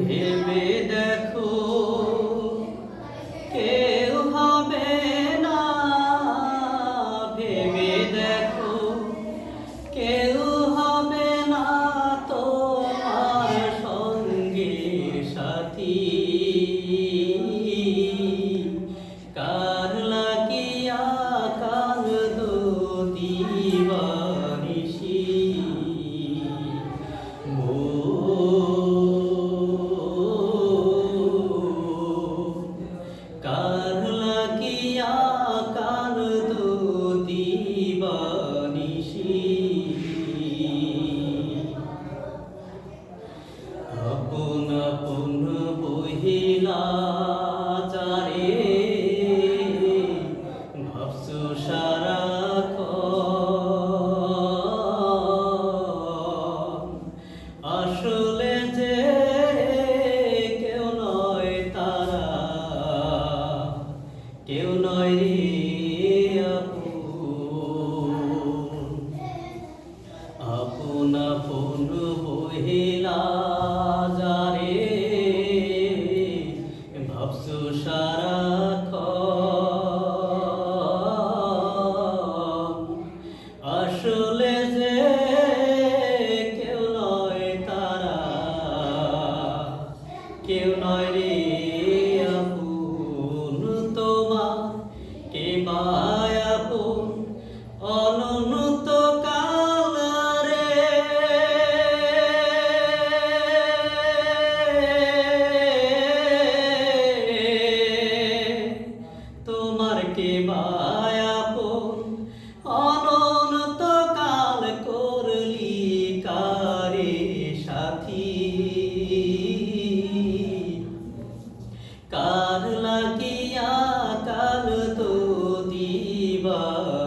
ভেবে দেখো কেউ হবে না। ভেবে দেখো কেউ হবে না তোমার সঙ্গে সাথী।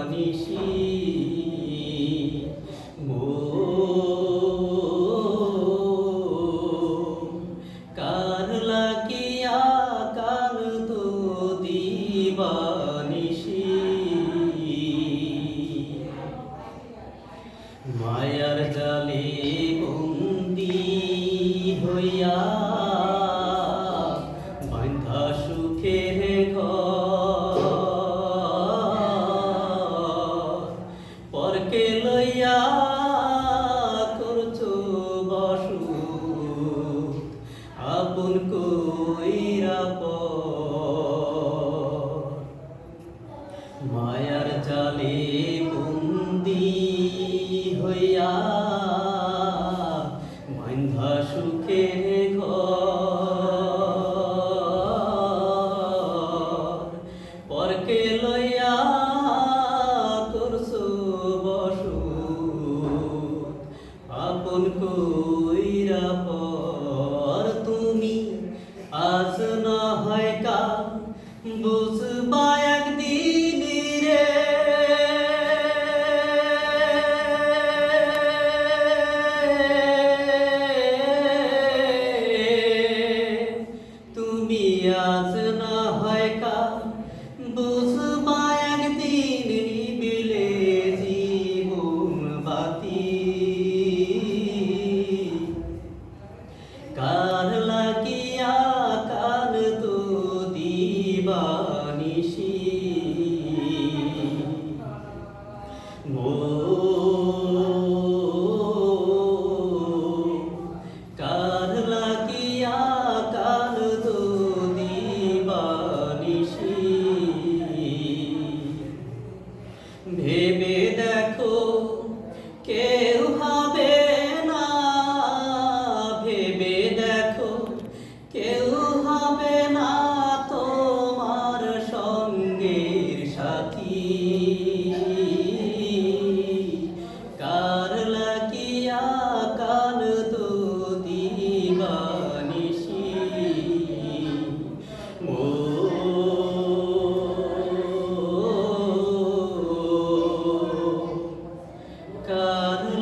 你心。সন্ধ্যা সুখের পরকে লইয়া করছ বসু আপন কইরা পর তুমি আজ না হয় কা বুঝ কারণ